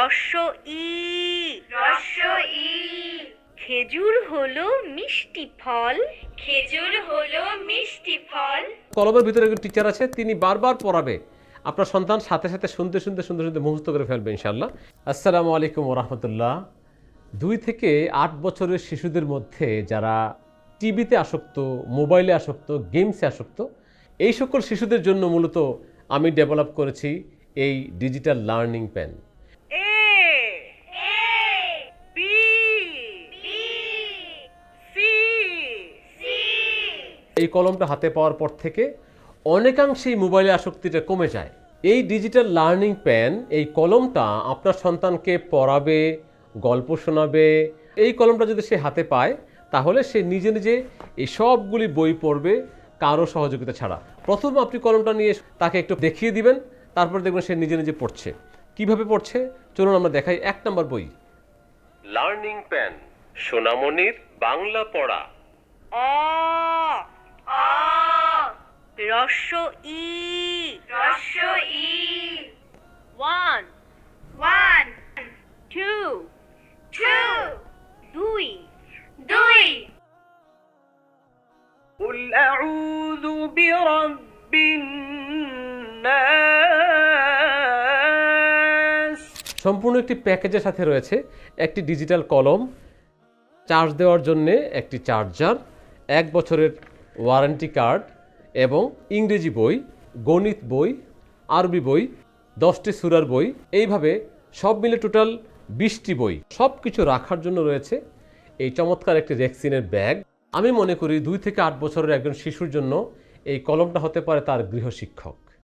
রস্য ই। রস্য ই। খেজুর হলো মিষ্টি ফল। খেজুর হলো মিষ্টি ফল। কলমের ভিতরে একজন টিচার আছে তিনি বারবার পড়াবে। আপনার সন্তান সাথে সাথে শুনতে শুনতে শুনতে শুনতে মুখস্থ করে ফেলবে ইনশাল্লাহ আসসালামু আলাইকুম রহমতুল্লাহ। দুই থেকে আট বছরের শিশুদের মধ্যে যারা টিভিতে আসক্ত মোবাইলে আসক্ত গেমসে আসক্ত এই সকল শিশুদের জন্য মূলত আমি ডেভেলপ করেছি এই ডিজিটাল লার্নিং পেন। এই কলমটা হাতে পাওয়ার পর থেকে অনেকাংশেই মোবাইলে আসক্তিটা কমে যায়। এই ডিজিটাল লার্নিং প্যান এই কলমটা আপনার সন্তানকে পড়াবে গল্প শোনাবে এই কলমটা যদি সে হাতে পায় তাহলে সে নিজে নিজে এই সবগুলি বই পড়বে কারও সহযোগিতা ছাড়া। প্রথম আপনি কলমটা নিয়ে তাকে একটু দেখিয়ে দিবেন তারপর দেখবেন সে নিজে নিজে পড়ছে। কীভাবে পড়ছে? চলুন আমরা দেখাই এক নম্বর বই। লার্নিং প্যান সোনামণির বাংলা পড়া। রস্য ই রস্য ই ওয়ান ওয়ান টু টু দুই দুই قل أعوذ برب الناس সম্পূর্ণ একটি প্যাকেজের সাথে রয়েছে একটি ডিজিটাল কলম চার্জ দেওয়ার জন্য একটি চার্জার এক বছরের ওয়ারেন্টি কার্ড এবং ইংরেজি বই, গণিত বই, আরবি বই, দশটি সুরার বই, এইভাবে সব মিলে টোটাল বিশটি বই সব কিছু রাখার জন্য রয়েছে এই চমৎকার একটি রেক্সিনের ব্যাগ। আমি মনে করি দুই থেকে আট বছরের একজন শিশুর জন্য এই কলমটা হতে পারে তার গৃহশিক্ষক